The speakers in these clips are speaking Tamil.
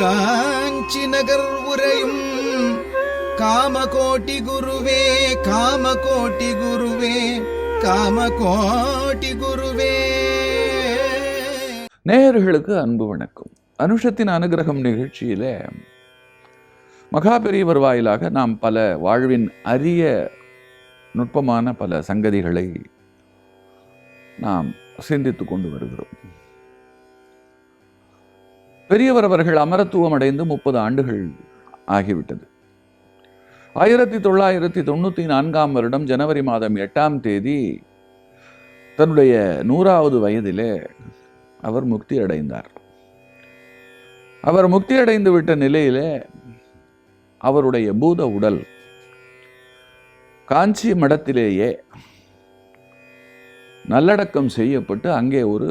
காஞ்சி நகர் உரையும் காமகோட்டி குருவே காமகோட்டி குருவே காமகோட்டி குருவே. நேயர்களுக்கு அன்பு வணக்கம். அனுஷத்தின் அனுகிரகம் நிகழ்ச்சியில மகாபெரியவர் வாயிலாக நாம் பல வாழ்வின் அரிய நுட்பமான பல சங்கதிகளை நாம் சிந்தித்து கொண்டு வருகிறோம். பெரியவர் அவர்கள் அமரத்துவம் அடைந்து முப்பது ஆண்டுகள் ஆகிவிட்டது. ஆயிரத்தி தொள்ளாயிரத்தி தொண்ணூற்றி நான்காம் வருடம் ஜனவரி மாதம் எட்டாம் தேதி தன்னுடைய நூறாவது வயதிலே அவர் முக்தி அடைந்தார் அவர் முக்தி அடைந்து விட்ட நிலையிலே அவருடைய பூத உடல் காஞ்சி மடத்திலேயே நல்லடக்கம் செய்யப்பட்டு அங்கே ஒரு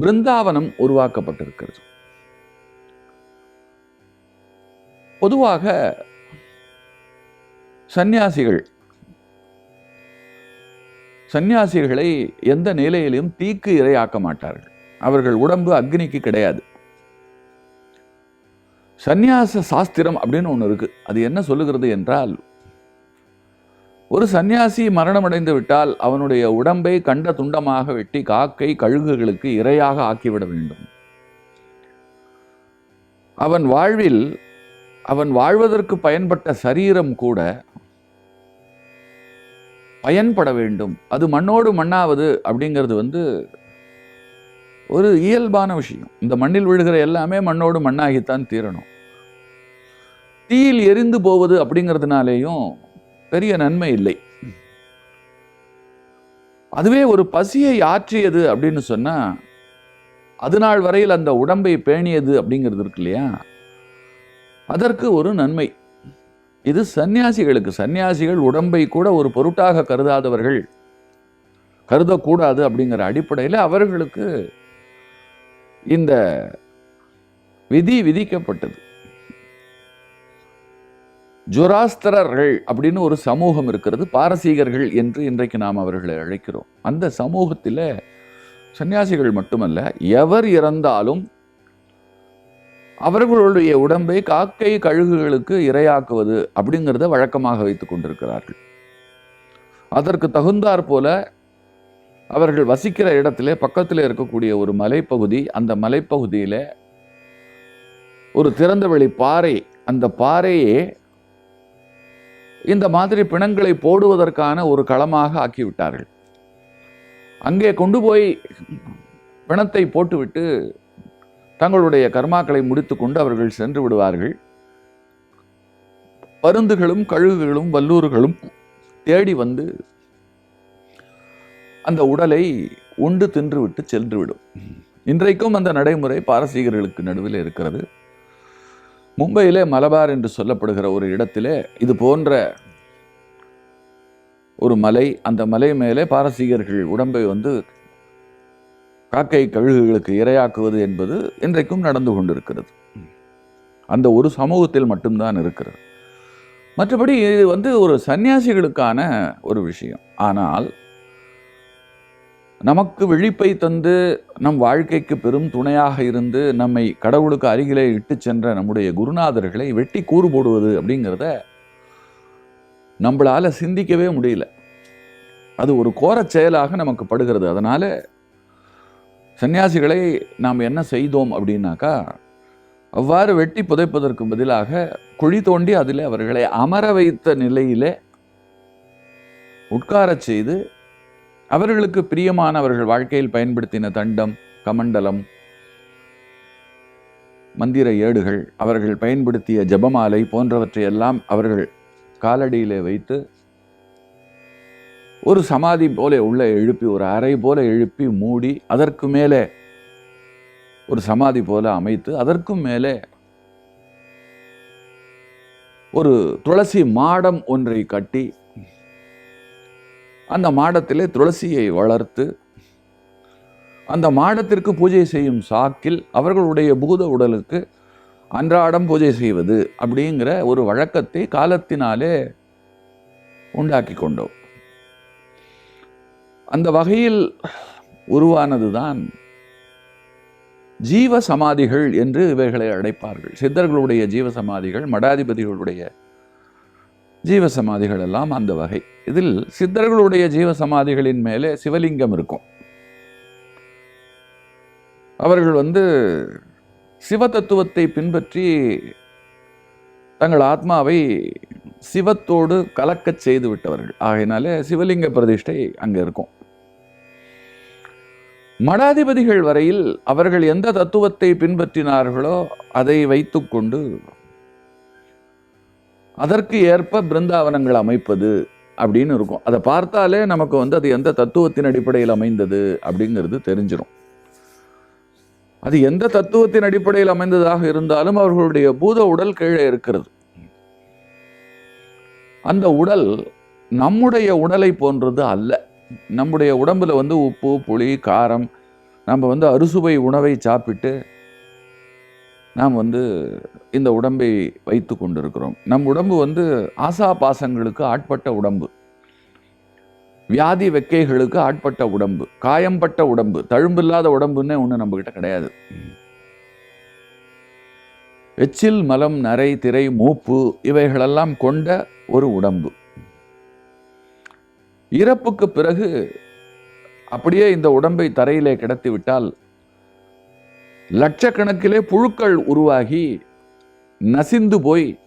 பிருந்தாவனம் உருவாக்கப்பட்டிருக்கிறது. பொதுவாக சந்நியாசிகள் சந்நியாசிகளை எந்த நிலையிலும் தீக்கு இரையாக்க மாட்டார்கள். அவர்கள் உடம்பு அக்னிக்கு கிடையாது. சந்நியாச சாஸ்திரம் அப்படின்னு ஒன்று இருக்கு. அது என்ன சொல்லுகிறது என்றால் ஒரு சந்நியாசி மரணமடைந்து விட்டால் அவனுடைய உடம்பை கண்ட துண்டமாக வெட்டி காக்கை கழுகுகளுக்கு இரையாக ஆக்கிவிட வேண்டும். அவன் வாழ்வில் அவன் வாழ்வதற்கு பயன்பட்ட சரீரம் கூட பயன்பட வேண்டும். அது மண்ணோடு மண்ணாவது அப்படிங்கிறது வந்து ஒரு இயல்பான விஷயம். இந்த மண்ணில் விழுகிற எல்லாமே மண்ணோடு மண்ணாகித்தான் தீரணும். தீயில் எரிந்து போவது அப்படிங்கிறதுனாலேயும் பெரிய நன்மை இல்லை. அதுவே ஒரு பசியை ஆற்றியது அப்படின்னு சொன்னா அது நாள் வரையில் அந்த உடம்பை பேணியது அப்படிங்கிறது இருக்கு இல்லையா? அதற்கு ஒரு நன்மை. இது சந்நியாசிகளுக்கு சந்நியாசிகள் உடம்பை கூட ஒரு பொருட்டாக கருதாதவர்கள் கருதக்கூடாது அப்படிங்கிற அடிப்படையில் அவர்களுக்கு இந்த விதி விதிக்கப்பட்டது. ஜுராஸ்திரர்கள் அப்படின்னு ஒரு சமூகம் இருக்கிறது பாரசீகர்கள் என்று இன்றைக்கு நாம் அவர்களை அழைக்கிறோம். அந்த சமூகத்தில் சன்னியாசிகள் மட்டுமல்ல எவர் இறந்தாலும் அவர்களுடைய உடம்பை காக்கை கழுகுகளுக்கு இரையாக்குவது அப்படிங்கிறத வழக்கமாக வைத்துக் கொண்டிருக்கிறார்கள். அதற்கு தகுந்தாற் போல அவர்கள் வசிக்கிற இடத்திலே பக்கத்தில் இருக்கக்கூடிய ஒரு மலைப்பகுதி அந்த மலைப்பகுதியில் ஒரு திறந்தவெளி பாறை அந்த பாறையே இந்த மாதிரி பிணங்களை போடுவதற்கான ஒரு களமாக ஆக்கிவிட்டார்கள். அங்கே கொண்டு போய் பிணத்தை போட்டுவிட்டு தங்களுடைய கர்மாக்களை முடித்துக்கொண்டு அவர்கள் சென்று விடுவார்கள். பருந்துகளும் கழுகுகளும் வல்லூர்களும் தேடி வந்து அந்த உடலை உண்டு தின்றுவிட்டு சென்றுவிடும் இன்றைக்கும் அந்த நடைமுறை பாரசீகர்களுக்கு நடுவில் இருக்கிறது. மும்பையிலே மலபார் என்று சொல்லப்படுகிற ஒரு இடத்திலே இது போன்ற ஒரு மலை அந்த மலை மேலே பாரசீகர்கள் உடம்பை வந்து காக்கை கழுகுகளுக்கு இரையாக்குவது என்பது இன்றைக்கும் நடந்து கொண்டிருக்கிறது. அந்த ஒரு சமூகத்தில் மட்டும்தான் இருக்கிறது. மற்றபடி இது வந்து ஒரு சன்னியாசிகளுக்கான ஒரு விஷயம். ஆனால் நமக்கு விழிப்பை தந்து நம் வாழ்க்கைக்கு பெரும் துணையாக இருந்து நம்மை கடவுளுக்கு அருகிலே இட்டு சென்ற நம்முடைய குருநாதர்களை வெட்டி கூறு போடுவது அப்படிங்கிறத நம்மளால் சிந்திக்கவே முடியல. அது ஒரு கோரச் செயலாக நமக்கு படுகிறது. அதனால் சன்னியாசிகளை நாம் என்ன செய்தோம் அப்படின்னாக்கா அவ்வாறு வெட்டி புதைப்பதற்கு பதிலாக குழி தோண்டி அதில் அவர்களை அமர வைத்த நிலையிலே உட்காரச் செய்து அவர்களுக்கு பிரியமான அவர்கள் வாழ்க்கையில் பயன்படுத்தின தண்டம் கமண்டலம் மந்திர ஏடுகள் அவர்கள் பயன்படுத்திய ஜபமாலை போன்றவற்றையெல்லாம் அவர்கள் காலடியிலே வைத்து ஒரு சமாதி போல உள்ளே எழுப்பி ஒரு அறை போல எழுப்பி மூடி அதற்கு மேலே ஒரு சமாதி போல அமைத்து அதற்கும் மேலே ஒரு துளசி மாடம் ஒன்றை கட்டி அந்த மாடத்திலே துளசியை வளர்த்து அந்த மாடத்திற்கு பூஜை செய்யும் சாக்கில் அவர்களுடைய பூத உடலுக்கு அன்றாடம் பூஜை செய்வது அப்படிங்கிற ஒரு வழக்கத்தை காலத்தினாலே உண்டாக்கி கொண்டோம். அந்த வகையில் உருவானதுதான் ஜீவ சமாதிகள் என்று இவைகளை அழைப்பார்கள். சித்தர்களுடைய ஜீவ சமாதிகள் மடாதிபதிகளுடைய ஜீவ சமாதிகள் எல்லாம் அந்த வகை. இதில் சித்தர்களுடைய ஜீவ சமாதிகளின் மேலே சிவலிங்கம் இருக்கும். அவர்கள் வந்து சிவ தத்துவத்தை பின்பற்றி தங்கள் ஆத்மாவை சிவத்தோடு கலக்கச் செய்து விட்டவர்கள். ஆகையினாலே சிவலிங்க பிரதிஷ்டை அங்கே இருக்கும். மடாதிபதிகள் வரையில் அவர்கள் எந்த தத்துவத்தை பின்பற்றினார்களோ அதை வைத்துக்கொண்டு அதற்கு ஏற்ப பிருந்தாவனங்கள் அமைப்பது அப்படின்னு இருக்கும். அதை பார்த்தாலே நமக்கு வந்து அது எந்த தத்துவத்தின் அடிப்படையில் அமைந்தது அப்படிங்கிறது தெரிஞ்சிடும் அது எந்த தத்துவத்தின் அடிப்படையில் அமைந்ததாக இருந்தாலும் அவர்களுடைய பூத உடல் கீழே இருக்கிறது. அந்த உடல் நம்முடைய உடலை போன்றது அல்ல. நம்முடைய உடம்பில் வந்து உப்பு புளி காரம் நம்ம வந்து அறுசுவை உணவை சாப்பிட்டு நாம் வந்து இந்த உடம்பை வைத்து கொண்டிருக்கிறோம். நம் உடம்பு வந்து ஆசா பாசங்களுக்கு ஆட்பட்ட உடம்பு. வியாதி வெக்கைகளுக்கு ஆட்பட்ட உடம்பு. காயம்பட்ட உடம்பு. தழும்பில்லாத உடம்புன்னே ஒன்று நம்மக்கிட்ட கிடையாது. எச்சில் மலம் நரை திரை மூப்பு இவைகளெல்லாம் கொண்ட ஒரு உடம்பு. இறப்புக்கு பிறகு அப்படியே இந்த உடம்பை தரையிலே கிடத்தி விட்டால் லட்சக்கணக்கிலே புழுக்கள் உருவாகி நசிந்து போய்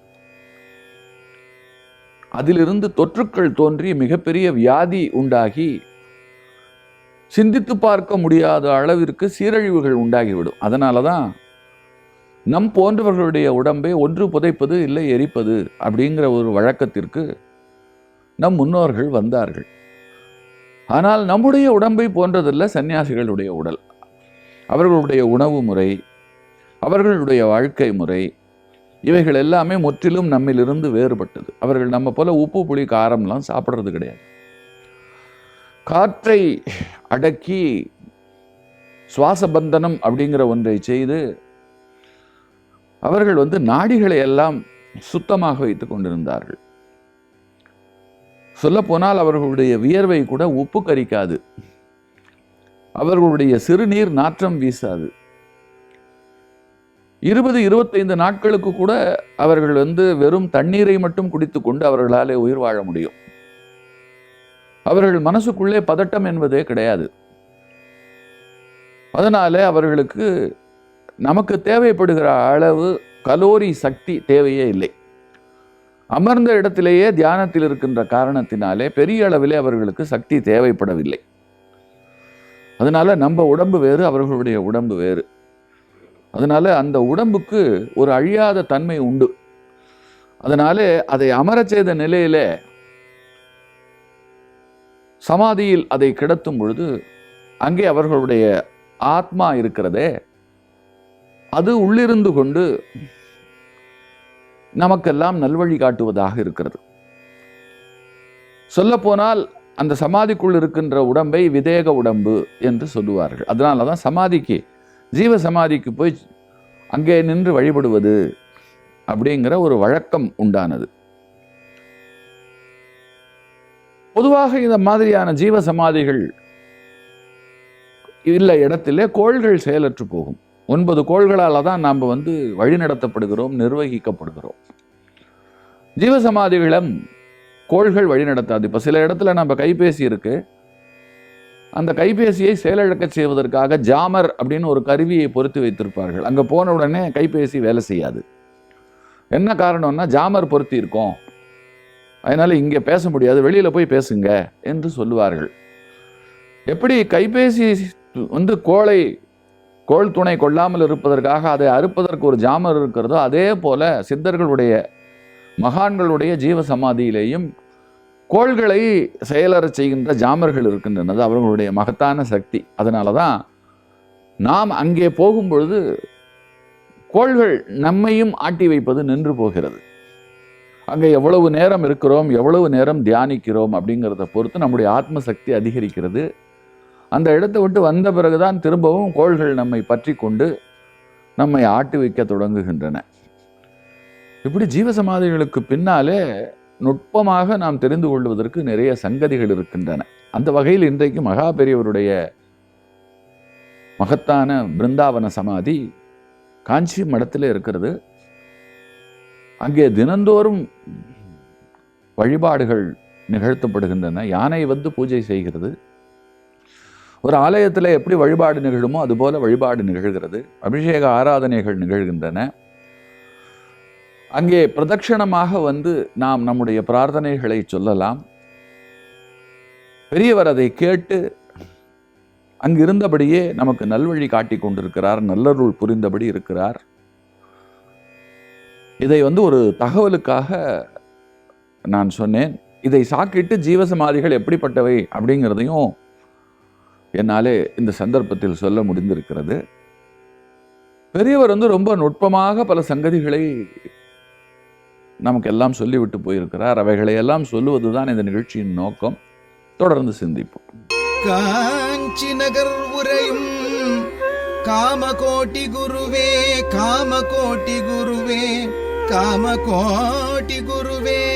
அதிலிருந்து தொற்றுக்கள் தோன்றி மிகப்பெரிய வியாதி உண்டாகி சிந்தித்து பார்க்க முடியாத அளவிற்கு சீரழிவுகள் உண்டாகிவிடும். அதனால தான் நம் போன்றவர்களுடைய உடம்பை ஒன்று புதைப்பது இல்லை எரிப்பது அப்படிங்கிற ஒரு வழக்கத்திற்கு நம் முன்னோர்கள் வந்தார்கள். ஆனால் நம்முடைய உடம்பை போன்றதல்ல சன்னியாசிகளுடைய உடல். அவர்களுடைய உணவு முறை அவர்களுடைய வாழ்க்கை முறை இவைகள் எல்லாமே முற்றிலும் நம்மிலிருந்து வேறுபட்டது. அவர்கள் நம்ம போல உப்பு புளி காரம்லாம் சாப்பிட்றது கிடையாது. காற்றை அடக்கி சுவாசபந்தனம் அப்படிங்கிற ஒன்றை செய்து அவர்கள் வந்து நாடிகளை எல்லாம் சுத்தமாக வைத்துக் கொண்டிருந்தார்கள். சொல்லப்போனால் அவர்களுடைய வியர்வை கூட உப்பு கரிக்காது. அவர்களுடைய சிறுநீர் நாற்றம் வீசாது. இருபது இருபத்தைந்து நாட்களுக்கு கூட அவர்கள் வந்து வெறும் தண்ணீரை மட்டும் குடித்துக்கொண்டு அவர்களாலே உயிர் வாழ முடியும். அவர்கள் மனசுக்குள்ளே பதட்டம் என்பதே கிடையாது. அதனால அவர்களுக்கு நமக்கு தேவைப்படுகிற அளவு கலோரி சக்தி தேவையே இல்லை. அமர்ந்த இடத்திலேயே தியானத்தில் இருக்கின்ற காரணத்தினாலே பெரிய அளவிலே அவர்களுக்கு சக்தி தேவைப்படவில்லை. அதனால நம்ம உடம்பு வேறு அவர்களுடைய உடம்பு வேறு. அதனால அந்த உடம்புக்கு ஒரு அழியாத தன்மை உண்டு. அதனாலே அதை அமரச் செய்த நிலையிலே சமாதியில் அதை கிடத்தும் பொழுது அங்கே அவர்களுடைய ஆத்மா இருக்கிறதே அது உள்ளிருந்து கொண்டு நமக்கெல்லாம் நல்வழி காட்டுவதாக இருக்கிறது. சொல்லப்போனால் அந்த சமாதிக்குள் இருக்கின்ற உடம்பை விதேக உடம்பு என்று சொல்லுவார்கள். அதனால தான் சமாதிக்கு ஜீவ சமாதிக்கு போய் அங்கே நின்று வழிபடுவது அப்படிங்கிற ஒரு வழக்கம் உண்டானது. பொதுவாக இந்த மாதிரியான ஜீவ சமாதிகள் இல்லை இடத்திலே கோள்கள் செயலற்று போகும். ஒன்பது கோள்களால் தான் நாம் வந்து வழிநடத்தப்படுகிறோம் நிர்வகிக்கப்படுகிறோம். ஜீவசமாதிகளும் கோள்கள் வழிநடத்தாது இப்போ சில இடத்துல நம்ம கைபேசி இருக்கு. அந்த கைபேசியை செயலிழக்க செய்வதற்காக ஜாமர் அப்படின்னு ஒரு கருவியை பொருத்தி வைத்திருப்பார்கள். அங்கே போன உடனே கைபேசி வேலை செய்யாது. என்ன காரணம்னா ஜாமர் பொருத்தி இருக்கோம் அதனால் இங்கே பேச முடியாது. வெளியில் போய் பேசுங்க என்று சொல்லுவார்கள். எப்படி கைபேசி வந்து கோளை கோள் துணை கொள்ளாமல் இருப்பதற்காக அதை அறுப்பதற்கு ஒரு ஜாமர் இருக்கிறதோ அதே போல் சித்தர்களுடைய மகான்களுடைய ஜீவ சமாதியிலேயும் கோள்களை செயலறச் செய்கின்ற ஜாமர்கள் இருக்கின்றனது அவர்களுடைய மகத்தான சக்தி. அதனால தான் நாம் அங்கே போகும்பொழுது கோள்கள் நம்மையும் ஆட்டி வைப்பது நின்று போகிறது. அங்கே எவ்வளவு நேரம் இருக்கிறோம் எவ்வளவு நேரம் தியானிக்கிறோம் அப்படிங்கிறத பொறுத்து நம்முடைய ஆத்ம சக்தி அதிகரிக்கிறது. அந்த இடத்தை விட்டு வந்த பிறகுதான் திரும்பவும் கோள்கள் நம்மை பற்றி கொண்டு நம்மை ஆட்டி வைக்க தொடங்குகின்றன. இப்படி ஜீவசமாதிகளுக்கு பின்னாலே நுட்பமாக நாம் தெரிந்து கொள்வதற்கு நிறைய சங்கதிகள் இருக்கின்றன. அந்த வகையில் இன்றைக்கு மகா பெரியவருடைய மகத்தான பிருந்தாவன சமாதி காஞ்சி மடத்தில் இருக்கிறது. அங்கே தினந்தோறும் வழிபாடுகள் நிகழ்த்தப்படுகின்றன. யானை வந்து பூஜை செய்கிறது. ஒரு ஆலயத்தில் எப்படி வழிபாடு நிகழுமோ அதுபோல வழிபாடு நிகழ்கிறது. அபிஷேக ஆராதனைகள் நிகழ்கின்றன. அங்கே பிரதட்சணமாக வந்து நாம் நம்முடைய பிரார்த்தனைகளை சொல்லலாம். பெரியவர் அதை கேட்டு அங்கிருந்தபடியே நமக்கு நல்வழி காட்டி கொண்டிருக்கிறார் நல்லருள் புரிந்தபடி இருக்கிறார். இதை வந்து ஒரு தகவலுக்காக நான் சொன்னேன். இதை சாக்கிட்டு ஜீவசமாதிகள் எப்படிப்பட்டவை அப்படிங்கிறதையும் என்னாலே இந்த சந்தர்ப்பத்தில் சொல்ல முடிந்திருக்கிறது. பெரியவர் வந்து ரொம்ப நுட்பமாக பல சங்கதிகளை நமக்கெல்லாம் சொல்லிவிட்டு போயிருக்கிறார். அவைகளையெல்லாம் சொல்லுவது சொல்லுவதுதான் இந்த நிகழ்ச்சியின் நோக்கம். தொடர்ந்து சிந்திப்போம். காஞ்சி நகர் உரையும் காமகோட்டி குருவே காமகோட்டி குருவே காமகோட்டி குருவே.